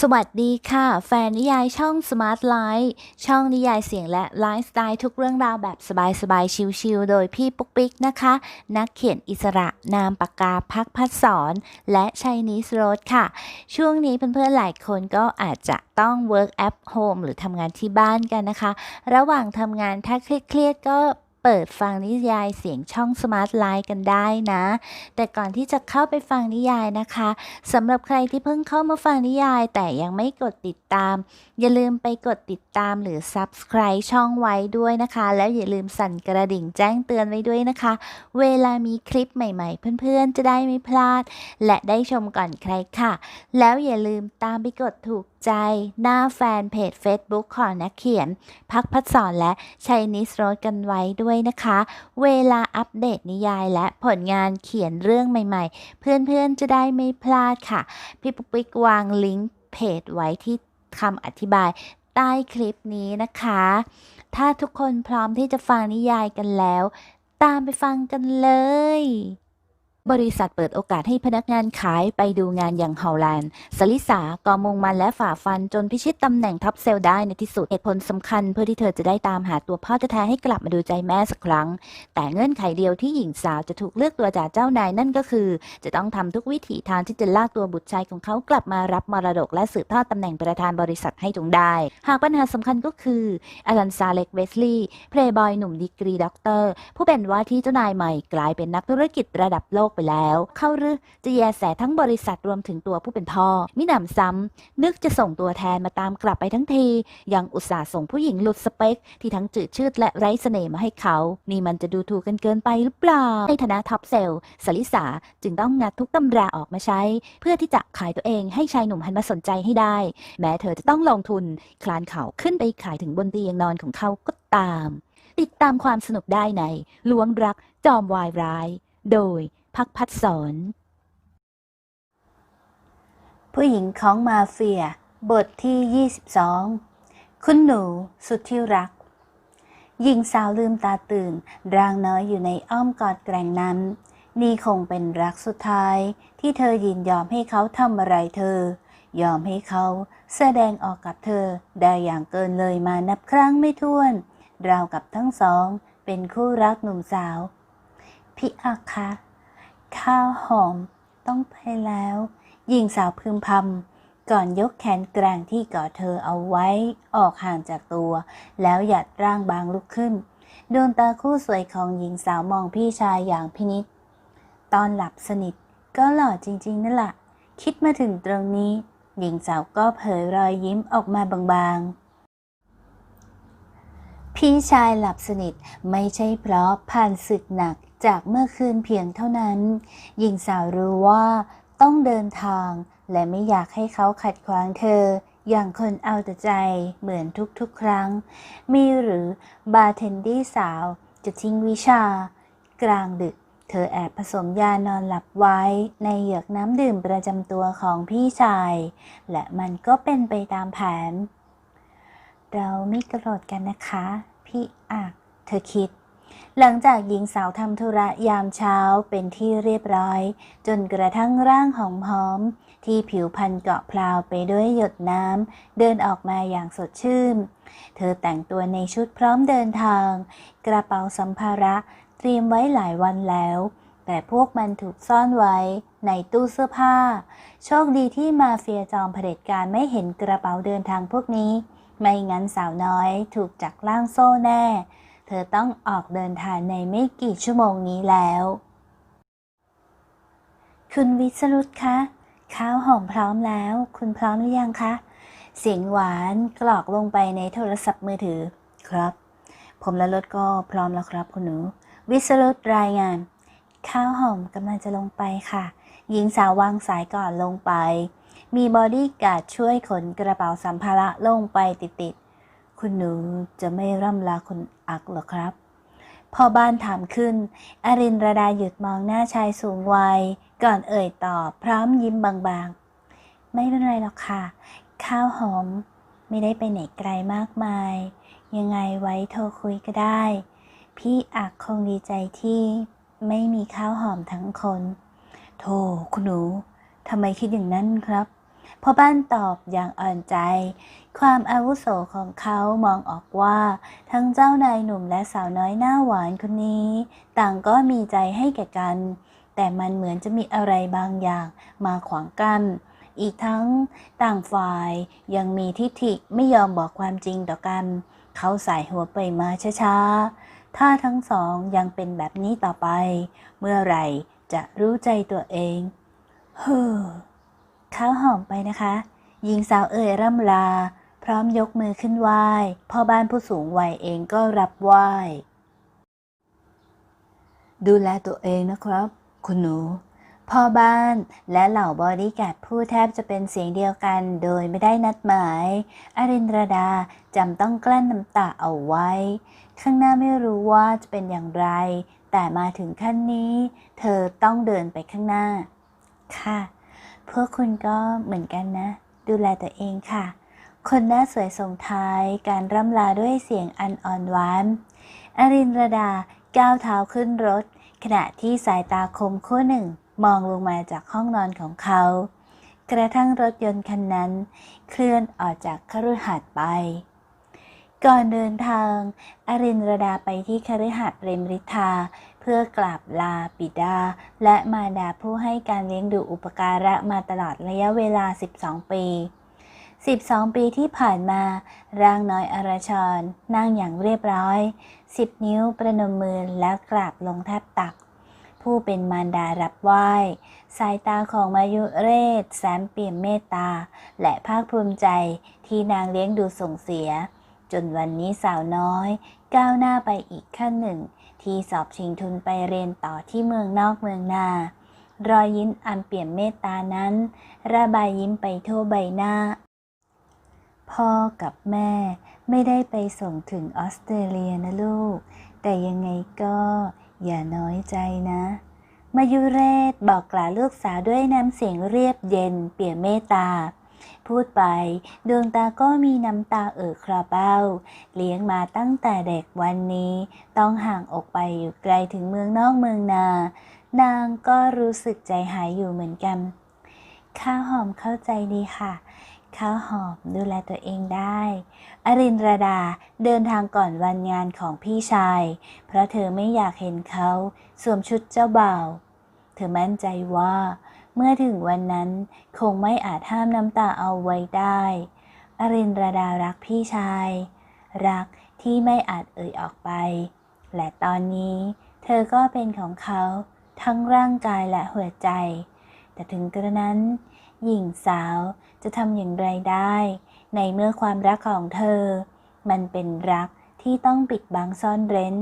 สวัสดีค่ะ แฟนนิยายช่อง Smart Life ช่องนิยายเสียงและไลฟ์สไตล์ทุกเรื่องราวแบบสบายๆ ชิลๆ โดยพี่ปุ๊กปิ๊กนะคะ นักเขียนอิสระนามปากกาพักพัดสอน และชัยนิสโรดค่ะ ช่วงนี้เพื่อนๆหลายคนก็อาจจะต้อง work at home หรือทำงานที่บ้านกันนะคะ ระหว่างทำงานถ้าเครียดๆก็ เปิดฟังนิยายเสียงช่อง Smart Life กันได้นะ แต่ก่อนที่จะเข้าไปฟังนิยายนะคะสำหรับใครที่เพิ่งเข้ามาฟังนิยาย แต่ยังไม่กดติดตาม อย่าลืมไปกดติดตามหรือ Subscribe ช่องไว้ด้วยนะคะ แล้วอย่าลืมสั่นกระดิ่งแจ้งเตือนไว้ด้วยนะคะ เวลามีคลิปใหม่ ๆ เพื่อนๆ จะได้ไม่พลาด และได้ชมก่อนใครค่ะ แล้วอย่าลืมตามไปกดถูก ใจหน้าแฟนเพจ Facebook ของนักเขียน พักพัดสอนและชัยนิสโรดกันไว้ด้วยนะคะ เวลาอัปเดตนิยายและผลงานเขียนเรื่องใหม่ๆ เพื่อนๆจะได้ไม่พลาดค่ะ พี่ปุ๊กปิ๊กวางลิงก์เพจไว้ที่คำอธิบายใต้คลิปนี้นะคะ ถ้าทุกคนพร้อมที่จะฟังนิยายกันแล้ว ตามไปฟังกันเลย บริษัทเปิดโอกาสให้พนักงานขายไปดูงานอย่างเฮาแลนด์สลิสาก็มุ่งมันและฝ่าฟันจนพิชิตตำแหน่งท็อปเซลได้ในที่สุด เหตุผลสำคัญเพื่อที่เธอจะได้ตามหาตัวพ่อแท้ให้กลับมาดูใจแม่สักครั้ง แต่เงื่อนไขเดียวที่หญิงสาวจะถูกเลือกตัวจากเจ้านายนั่นก็คือ จะต้องทำทุกวิถีทางที่จะลากตัวบุตรชายของเขากลับมารับมรดก และสืบทอดตำแหน่งประธานบริษัทให้จงได้ หากปัญหาสำคัญก็คืออลันซาเล็กเวสลีย์เพลย์บอยหนุ่มดีกรีด็อกเตอร์ผู้เป็นว่าที่เจ้านายใหม่กลายเป็นนักธุรกิจระดับโลกไปแล้ว เข้าหรือจะแยแสทั้งบริษัทรวมถึงตัวผู้เป็นพ่อ มิหนำซ้ำ นึกจะส่งตัวแทนมาตามกลับไปทั้งที ยังอุตส่าห์ส่งผู้หญิงหลุดสเปค ที่ทั้งจืดชืดและไร้เสน่ห์มาให้เขา นี่มันจะดูถูกกันเกินไปหรือเปล่า ในฐานะท็อปเซลล์สลิสาจึงต้องงัดทุกตำราออกมาใช้ เพื่อที่จะขายตัวเองให้ชายหนุ่มหันมาสนใจให้ได้ แม้เธอจะต้องลงทุน คลานเขาขึ้นไปขายถึงบนเตียงนอนของเขาก็ตาม ติดตามความสนุกได้ในล้วงรักจอมวายร้าย โดย พักพัดสอน ผู้หญิงของมาเฟีย บทที่ 22 คุณหนูสุดที่รัก หญิงสาวลืมตาตื่น ร่างน้อยอยู่ในอ้อมกอดแกร่งนั้น นี่คงเป็นรักสุดท้าย ที่เธอยินยอมให้เขาทำอะไรเธอ ยอมให้เขาแสดงออกกับเธอ ได้อย่างเกินเลยมานับครั้งไม่ถ้วน ราวกับทั้งสอง เป็นคู่รักหนุ่มสาว พี่อักคะ ข้าวหอม ต้องไปแล้ว หญิงสาวพึมพำก่อนยกแขนกร่งที่กอดเธอเอาไว้ออกห่างจากตัว แล้วหยัดร่างบางลุกขึ้น ดวงตาคู่สวยของหญิงสาวมองพี่ชายอย่างพินิษตอนหลับสนิทก็หล่อจริง ๆ นั่นแหละคิดมาถึงตรงนี้ หญิงสาวก็เผยรอยยิ้มออกมาบางๆ พี่ชายหลับสนิทไม่ใช่เพราะผ่านศึกหนัก จากเมื่อคืนเพียงเท่านั้น หญิงสาวรู้ว่าต้องเดินทาง และไม่อยากให้เขาขัดขวางเธอ อย่างคนเอาแต่ใจเหมือนทุกๆ ครั้ง มีหรือบาร์เทนดี้สาว จะทิ้งวิชา กลางดึก เธอแอบผสมยานอนหลับไว้ ในเหยือกน้ำดื่มประจำตัวของพี่ชาย และมันก็เป็นไปตามแผน เราไม่กระโดดกันนะคะ พี่อักเธอคิด หลังจากหญิงสาวทำธุระยามเช้าเป็นที่เรียบร้อย จนกระทั่งร่างหอมหอม ที่ผิวพรรณเกาะพลาวไปด้วยหยดน้ำเดินออกมาอย่างสดชื่น เธอแต่งตัวในชุดพร้อมเดินทาง กระเป๋าสัมภาระเตรียมไว้หลายวันแล้ว แต่พวกมันถูกซ่อนไว้ในตู้เสื้อผ้า โชคดีที่มาเฟียจอมเผด็จการไม่เห็นกระเป๋าเดินทางพวกนี้ ไม่งั้นสาวน้อยถูกจักล่างโซ่แน่ เธอต้องออกเดินทางในไม่กี่ชั่วโมงนี้แล้ว คุณวิสรุตคะข้าวหอมพร้อมแล้ว คุณพร้อมหรือยังคะ เสียงหวานกรอกลงไปในโทรศัพท์มือถือ ครับ ผมและรถก็พร้อมแล้วครับคุณหนู วิสรุตรายงาน ข้าวหอมกำลังจะลงไปค่ะ หญิงสาววางสายก่อนลงไป มีบอดี้การ์ดช่วยขนกระเป๋าสัมภาระลงไปติดๆ คุณหนูจะไม่ร่ำลาคุณอักหรอครับพอบ้านถามขึ้น อรินระดาหยุดมองหน้าชายสูงวัย ก่อนเอ่ยตอบพร้อมยิ้มบางๆ ไม่เป็นไรหรอกค่ะ ข้าวหอมไม่ได้ไปไหนไกลมากมาย ยังไงไว้โทรคุยก็ได้ พี่อักคงดีใจที่ไม่มีข้าวหอมทั้งคน โธ่คุณหนูทำไมคิดอย่างนั้นครับ พ่อบ้านตอบอย่างอ่อนใจ ความอาวุโสของเขามองออกว่า ทั้งเจ้านายหนุ่มและสาวน้อยหน้าหวานคนนี้ ต่างก็มีใจให้แก่กัน แต่มันเหมือนจะมีอะไรบางอย่างมาขวางกัน้นอีกทั้งต่างฝ่ายยังมีทิฐิไม่ยอมบอกความจริงต่อกัน เขาสายหัวไปมาช้าๆ ถ้าทั้งสองยังเป็นแบบนี้ต่อไป เมื่อไหร่จะรู้ใจตัวเอง เฮ้อ เขาหอมไปนะคะ หญิงสาวเอ่ยร่ำลา พร้อมยกมือขึ้นไหว้พ่อบ้านผู้สูงวัยเองก็รับไหว้ ดูแลตัวเองนะครับ คุณหนู พ่อบ้านและเหล่าบอดี้การ์ดพูดแทบจะเป็นเสียงเดียวกันโดยไม่ได้นัดหมาย อรินราดาจำต้องกลั้นน้ำตาเอาไว้ ข้างหน้าไม่รู้ว่าจะเป็นอย่างไร แต่มาถึงขั้นนี้ เธอต้องเดินไปข้างหน้า ค่ะ พวกคุณก็เหมือนกันนะ ดูแลตัวเองค่ะ คนหน้าสวยส่งท้ายการร่ำลาด้วยเสียงอันอ่อนหวานอรินราดาก้าวเท้าขึ้นรถ ขณะที่สายตาคมคู่หนึ่งมองลงมาจากห้องนอนของเขา กระทั่งรถยนต์คันนั้น เคลื่อนออกจากคฤหาสน์ไป ก่อนเดินทาง อรินราดาไปที่คฤหาสน์เรมฤทา พื่อกราบลาบิดา และมารดาผู้ให้การเลี้ยงดูอุปการะมาตลอดระยะเวลา 12 ปี 12 ปีที่ผ่านมา ร่างน้อยอรชร นั่งอย่างเรียบร้อยสิบนิ้วประนมมือแล้วกราบลงแทบตัก ผู้เป็นมารดารับไหว้ สายตาของมายุเรศแสมเปี่ยมเมตตา และภาคภูมิใจที่นางเลี้ยงดูส่งเสีย จนวันนี้สาวน้อย ก้าวหน้าไปอีกขั้นหนึ่ง ที่สอบชิงทุนไปเรียนต่อที่เมืองนอกเมืองนารอยยิ้มอันเปี่ยมเมตตานั้น ระบายยิ้มไปทั่วใบหน้า พ่อกับแม่ไม่ได้ไปส่งถึงออสเตรเลียนะลูก แต่ยังไงก็อย่าน้อยใจนะมายุเรศบอกกล่าวลูกสาวด้วยน้ำเสียงเรียบเย็นเปี่ยมเมตตา พูดไป ดวงตาก็มีน้ำตาเอ่อคลอเบ้า เลี้ยงมาตั้งแต่เด็กวันนี้ ต้องห่างออกไปอยู่ไกลถึงเมืองนอกเมืองนา นางก็รู้สึกใจหายอยู่เหมือนกัน ข้าวหอมเข้าใจดีค่ะ ข้าวหอมดูแลตัวเองได้ อรินราดาเดินทางก่อนวันงานของพี่ชาย เพราะเธอไม่อยากเห็นเขาสวมชุดเจ้าบ่าว เธอมั่นใจว่า เมื่อถึงวันนั้นคงไม่อาจห้ามน้ำตาเอาไว้ได้ อรินรดารักพี่ชาย รักที่ไม่อาจเอ่ยออกไป และตอนนี้เธอก็เป็นของเขาทั้งร่างกายและหัวใจ แต่ถึงกระนั้น หญิงสาวจะทำอย่างไรได้ ในเมื่อความรักของเธอ มันเป็นรักที่ต้องปิดบังซ่อนเร้น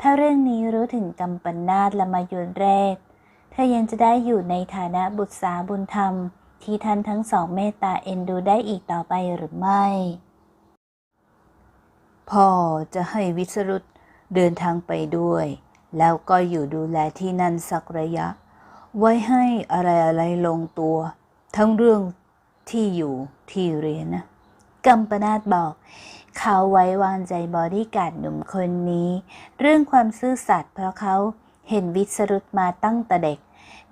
ถ้าเรื่องนี้รู้ถึงกำปนาตและมายุนเรศ ธอยังจะได้อยู่ในฐานะบุตรสาวบุญธรรม ที่ท่านทั้งสองเมตตาเอ็นดูได้อีกต่อไปหรือไม่ พ่อจะให้วิสรุตเดินทางไปด้วย แล้วก็อยู่ดูแลที่นั่นสักระยะ ไว้ให้อะไรอะไรลงตัว ทั้งเรื่องที่อยู่ที่เรียนนะกัมปนาตบอก เขาไว้วางใจบอดี้การ์ดหนุ่มคนนี้ เรื่องความซื่อสัตย์เพราะเขาเห็นวิสรุตมาตั้งแต่เด็ก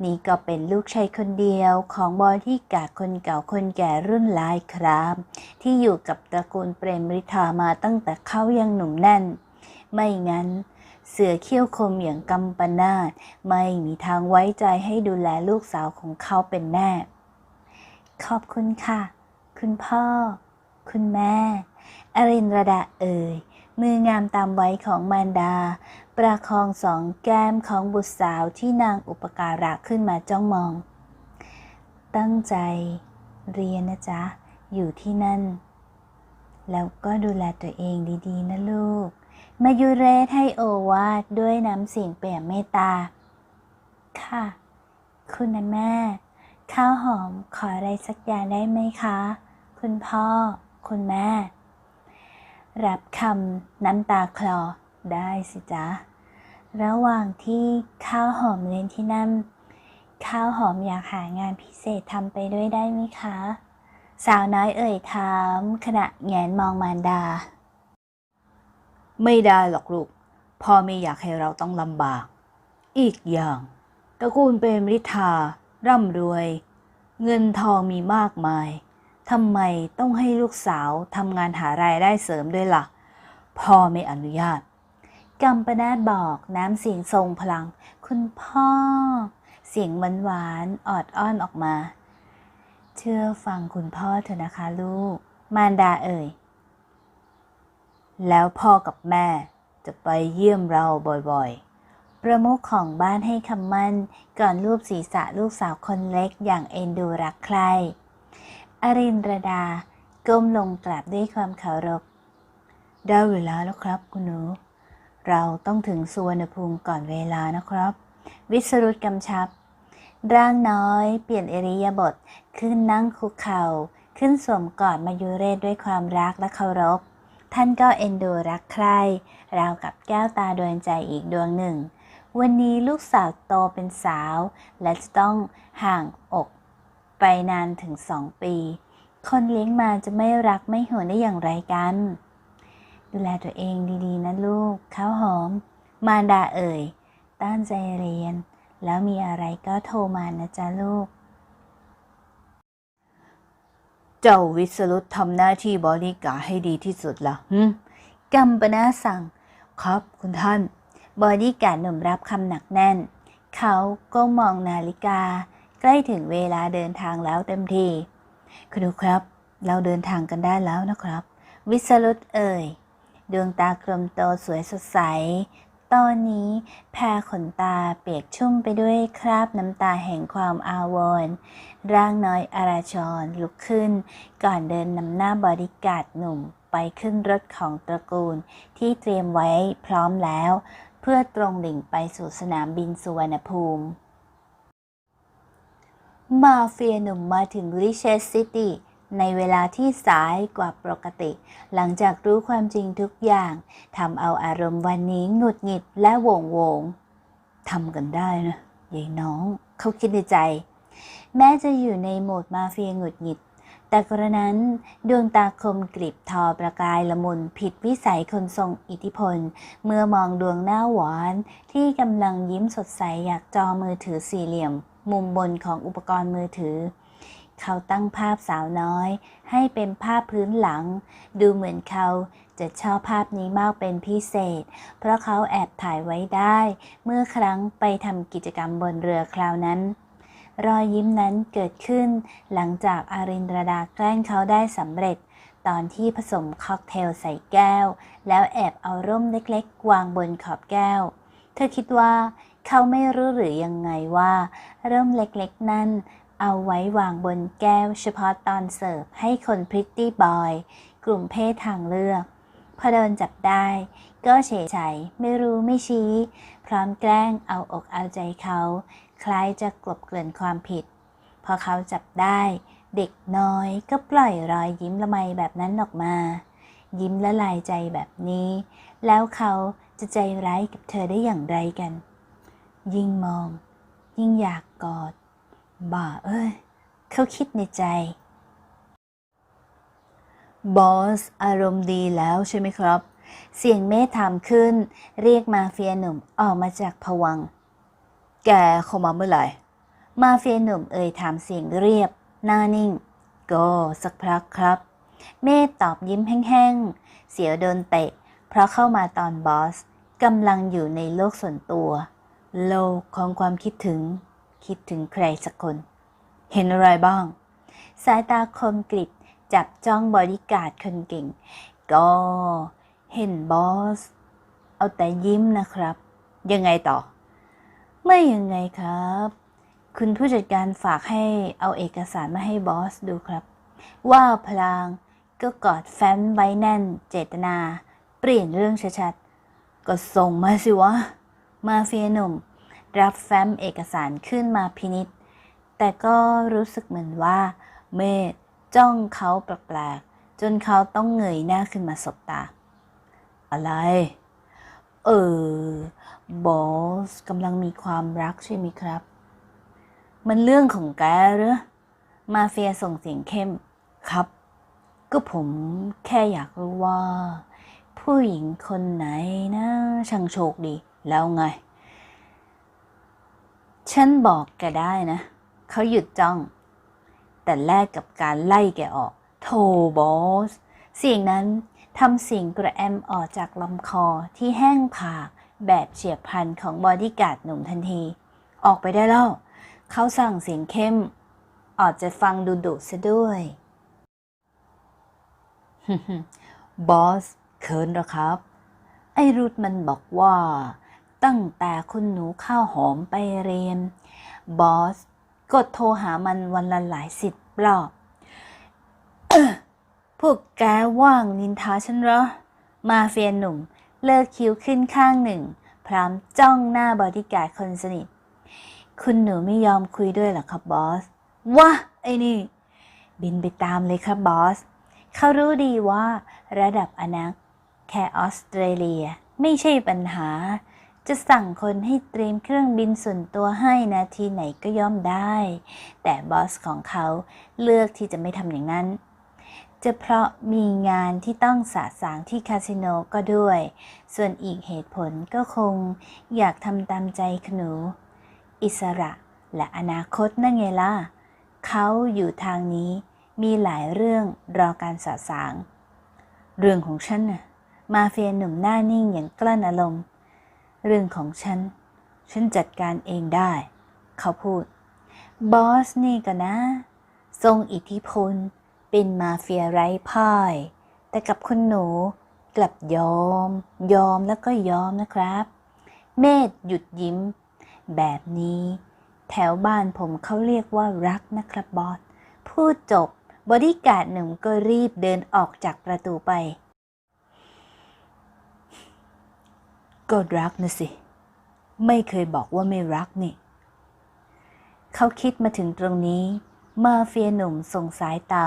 นี่ก็เป็นลูกชายคนเดียวของบอดี้กาคนเก่าคนแก่รุ่นหลายครามที่อยู่กับตระกูลเปรมฤทธามาตั้งแต่เขายังหนุ่มแน่น ไม่งั้น เสือเขี้ยวคมอย่างกัมปนาตไม่มีทางไว้ใจให้ดูแลลูกสาวของเขาเป็นแน่ ขอบคุณค่ะ คุณพ่อ คุณแม่ อรินทรดาเอ่ยมืองามตามไว้ของมารดา ประคองสองแก้มของบุตรสาวที่นางอุปการะขึ้นมาจ้องมอง ตั้งใจเรียนนะจ๊ะ อยู่ที่นั่น แล้วก็ดูแลตัวเองดีๆ นะลูก มายุเรศให้โอวาดด้วยน้ำเสียงเปี่ยมเมตตา ค่ะ คุณนะแม่ ข้าวหอมขออะไรสักอย่างได้ไหมคะ คุณพ่อ คุณแม่ รับคำน้ำตาคลอ ได้สิจ๊ะ ระหว่างที่ข้าวหอมเรียนที่นั่น ข้าวหอมอยากหางานพิเศษทำไปด้วยได้ไหมคะ สาวน้อยเอ่ยถามขณะแงนมองมารดา ไม่ได้หรอกลูก พ่อไม่อยากให้เราต้องลำบาก อีกอย่างตระกูลเปรมฤทธา ร่ำรวย เงินทองมีมากมายทำไมต้องให้ลูกสาวทำงานหารายได้เสริมด้วยล่ะ พ่อไม่อนุญาต กัมปนาตบอกน้ำเสียงทรงพลัง คุณพ่อ เสียงหวานหวานออดอ้อนออกมา เชื่อฟังคุณพ่อเถอะนะคะลูก มารดาเอ่ย แล้วพ่อกับแม่จะไปเยี่ยมเราบ่อยๆ ประมุขของบ้านให้คำมั่น ก่อนรูปศีรษะลูกสาวคนเล็กอย่างเอ็นดูรักใคร อรินรดาก้มลงกราบด้วยความเคารพได้เวลาแล้วครับคุณหนู เราต้องถึงสุวรรณภูมิก่อนเวลานะครับ วิสรุตกำชับ ร่างน้อยเปลี่ยนเอริยาบถขึ้นนั่งคุกเข่า ขึ้นสวมกอดมายุเรศด้วยความรักและเคารพ ท่านก็เอ็นดูรักใคร่ราวกับแก้วตาดวงใจอีกดวงหนึ่ง วันนี้ลูกสาวโตเป็นสาว และจะต้องห่างอกไปนานถึงสองปี คนเลี้ยงมาจะไม่รักไม่ห่วงได้อย่างไรกัน ดูแลตัวเองดีๆนะลูกข้าวหอม มารดาเอ่ย ตั้งใจเรียน แล้วมีอะไรก็โทรมานะจ๊ะลูก เจ้าวิสรุตทำหน้าที่บริการดให้ดีที่สุดละหึกัมปนาสั่ง ครับคุณท่าน บอดี้การ์ดหนุ่มรับคำหนักแน่น เขาก็มองนาฬิกา ใกล้ถึงเวลาเดินทางแล้วเต็มทีคุณดูครับ เราเดินทางกันได้แล้วนะครับ วิสรุตเอ่ย ดวงตากลมโตสวยสดใส ตอนนี้แพรขนตาเปียกชุ่มไปด้วยคราบน้ำตาแห่งความอาวรณ์ร่างน้อยอาราชรลุกขึ้น ก่อนเดินนำหน้าบอดิการ์ดหนุ่มไปขึ้นรถของตระกูลที่เตรียมไว้พร้อมแล้ว เพื่อตรงดิ่งไปสู่สนามบินสุวรรณภูมิ มาเฟียหนุ่มมาถึงริเชสซิตี้ ในเวลาที่สายกว่าปกติ หลังจากรู้ความจริงทุกอย่างทำเอาอารมณ์วันนี้หงุดหงิดและโหวงวงทำกันได้นะยายน้อง เขาคิดในใจ แม้จะอยู่ในโหมดมาเฟียหงุดหงิด แต่กระนั้นดวงตาคมกริบทอประกายละมุนผิดวิสัยคนทรงอิทธิพล เมื่อมองดวงหน้าหวานที่กำลังยิ้มสดใสอยากจอมือถือสี่เหลี่ยม มุมบนของอุปกรณ์มือถือ เขาตั้งภาพสาวน้อย ให้เป็นภาพพื้นหลัง ดูเหมือนเขาจะชอบภาพนี้มากเป็นพิเศษ เพราะเขาแอบถ่ายไว้ได้ เมื่อครั้งไปทำกิจกรรมบนเรือคราวนั้น รอยยิ้มนั้นเกิดขึ้น หลังจากอารินรดาแกล้งเขาได้สำเร็จ ตอนที่ผสมค็อกเทลใส่แก้ว แล้วแอบเอาร่มเล็กๆ วางบนขอบแก้ว เธอคิดว่าเขาไม่รู้หรือยังไงว่า ร่มเล็กๆ นั่น เอาไว้วางบนแก้วเฉพาะตอนเสิร์ฟให้คนพริตตี้บอย กลุ่มเพศทางเลือกพอโดนจับได้ ก็เฉยใจไม่รู้ไม่ชี้ พร้อมแกล้งเอาอกเอาใจเขา คล้ายจะกลบเกลื่อนความผิด พอเขาจับได้ เด็กน้อยก็ปล่อยรอยยิ้มละไมแบบนั้นออกมา ยิ้มละลายใจแบบนี้ แล้วเขาจะใจร้ายกับเธอได้อย่างไรกัน ยิ่งมอง ยิ่งอยากกอด บ่าเอ้ย เขาคิดในใจ บอส อารมณ์ดีแล้วใช่ไหมครับ เสียงเมธถามขึ้น เรียกมาเฟียหนุ่มออกมาจากผวัง แกเข้ามาเมื่อไหร่ มาเฟียหนุ่มเอ่ยถามเสียงเรียบ หน้านิ่ง ก็สักพักครับ เมธตอบยิ้มแห้งๆ เสียวโดนเตะ เพราะเข้ามาตอนบอสกำลังอยู่ในโลกส่วนตัว โลกของความคิดถึง คิดถึงใครสักคน เห็นอะไรบ้าง สายตาคมกริบจับจ้องบอดี้การ์ดคนเก่ง ก็เห็นบอส เอาแต่ยิ้มนะครับ ยังไงต่อ ไม่ยังไงครับ คุณผู้จัดการฝากให้เอาเอกสารมาให้บอสดูครับ ว่าพลางก็กอดแฟ้มไว้แน่นเจตนา เปลี่ยนเรื่องชัดๆ ก็ส่งมาสิวะ มาเฟียหนุ่ม รับแฟ้มเอกสารขึ้นมาพินิษแต่ก็รู้สึกเหมือนว่า เมธจ้องเขาแปลกๆจนเขาต้องเงยหน้าขึ้นมาสบตา อะไร เออบอสกำลังมีความรักใช่ไหมครับ มันเรื่องของแกหรอมาเฟียส่งเสียงเข้มครับ ก็ผมแค่อยากรู้ว่า ผู้หญิงคนไหนนะช่างโชคดีแล้วไง ฉันบอกแกได้นะ เขาหยุดจ้อง แต่แลกกับการไล่แกออกโธบอส เสียงนั้นทำสียงกระแอมออกจากลำคอที่แห้งผากแบบเฉียบพลันของบอดี้การ์ดหนุ่มทันที ออกไปได้แล้ว เขาสั่งเสียงเข้ม ออกจะฟังดุดุซะด้วย บอสเขินเหรอครับ ไอรุดมันบอกว่า ตั้งแต่คุณหนูข้าวหอมไปเรียน บอสกดโทรหามันวันละหลายสิบรอบ พวกแกว่างนินทาฉันเหรอ มาเฟียหนุ่ม เลิกคิ้วขึ้นข้างหนึ่ง พร้อมจ้องหน้าบอดี้การ์ดคนสนิท คุณหนูไม่ยอมคุยด้วยหรอครับบอส วะ ไอ้นี่ บินไปตามเลยครับบอส เขารู้ดีว่า ระดับอนักแค่ออสเตรเลียไม่ใช่ปัญหา จะสั่งคนให้เตรียมเครื่องบินส่วนตัวให้นาทีไหนก็ย่อมได้ แต่บอสของเขาเลือกที่จะไม่ทำอย่างนั้น จะเพราะมีงานที่ต้องสะสางที่คาสิโนก็ด้วย ส่วนอีกเหตุผลก็คงอยากทำตามใจขนู อิสระและอนาคตนั่นไงล่ะ เขาอยู่ทางนี้มีหลายเรื่องรอการสะสาง เรื่องของฉันน่ะ มาเฟียหนุ่มหน้านิ่งอย่างกลั้นอารมณ์ เรื่องของฉัน ฉันจัดการเองได้ เขาพูด บอสนี่ก็นะ ทรงอิทธิพล เป็นมาเฟียไร้พ่าย แต่กับคุณหนูกลับยอม ยอมแล้วก็ยอมนะครับ เมธหยุดยิ้ม แบบนี้ แถวบ้านผมเขาเรียกว่ารักนะครับบอส พูดจบบอดี้การ์ดหนุ่มก็รีบเดินออกจากประตูไป ก็รักนะสิ ไม่เคยบอกว่าไม่รักนี่ เขาคิดมาถึงตรงนี้ มาเฟียหนุ่มส่งสายตา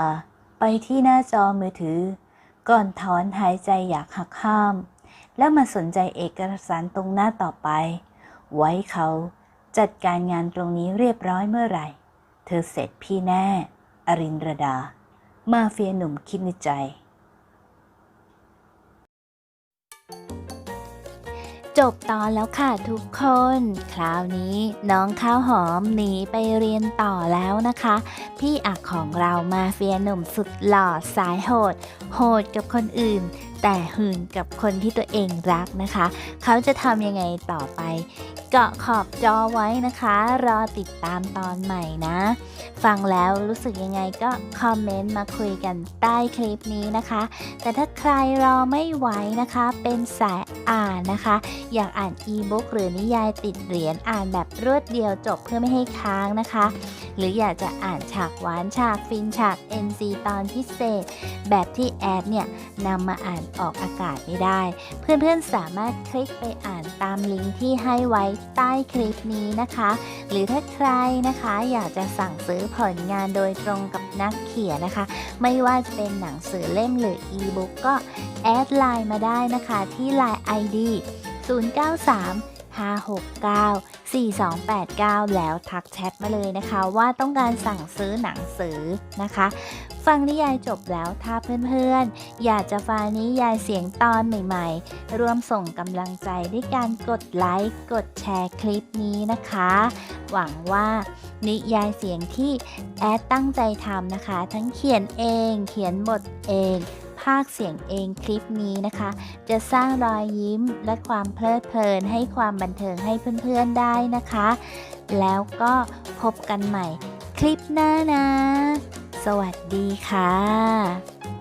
ไปที่หน้าจอมือถือ ก่อนถอนหายใจอยากหักห้าม แล้วมาสนใจเอกสารตรงหน้าต่อไป ไว้เขาจัดการงานตรงนี้เรียบร้อยเมื่อไหร่ เธอเสร็จพี่แน่ อรินรดา มาเฟียหนุ่มคิดในใจ จบตอนแล้วค่ะทุกคน คราวนี้น้องข้าวหอมหนีไปเรียนต่อแล้วนะคะ พี่อักของเรามาเฟียหนุ่มสุดหล่อสายโหด โหดกับคนอื่น แต่หื่นกับคนที่ตัวเองรักนะคะ เขาจะทำยังไงต่อไป เกาะขอบจอไว้นะคะ รอติดตามตอนใหม่นะ ฟังแล้วรู้สึกยังไงก็คอมเมนต์มาคุยกันใต้คลิปนี้นะคะ แต่ถ้าใครรอไม่ไหวนะคะ เป็นสายอ่านนะคะ อยากอ่านอีบุ๊กหรือนิยายติดเหรียญอ่านแบบรวดเดียวจบเพื่อไม่ให้ค้างนะคะ หรืออยากจะอ่านฉากหวานฉากฟินฉาก NC ตอนพิเศษ แบบที่แอดเนี่ยนำมาอ่านออกอากาศไม่ได้ เพื่อนๆสามารถคลิกไปอ่านตามลิงก์ที่ให้ไว้ใต้คลิปนี้นะคะ หรือถ้าใครนะคะอยากจะสั่งซื้อผลงานโดยตรงกับนักเขียนนะคะ ไม่ว่าจะเป็นหนังสือเล่มหรืออีบุ๊กก็แอดไลน์มาได้นะคะที่ Line ID 093 569 4289 แล้วทักแชทมาเลยนะคะ ว่าต้องการสั่งซื้อหนังสือนะคะ ฟังนิยายจบแล้วถ้าเพื่อนๆ อยากจะฟังนิยายเสียงตอนใหม่ๆ ร่วมส่งกำลังใจด้วยการกดไลค์ กดแชร์คลิปนี้นะคะ หวังว่านิยายเสียงที่แอดตั้งใจทำนะคะ ทั้งเขียนเอง เขียนบทเอง ภาคเสียงเองคลิปนี้นะคะ จะสร้างรอยยิ้มและความเพลิดเพลินให้ความบันเทิงให้เพื่อนๆได้นะคะ แล้วก็พบกันใหม่คลิปหน้านะ สวัสดีค่ะ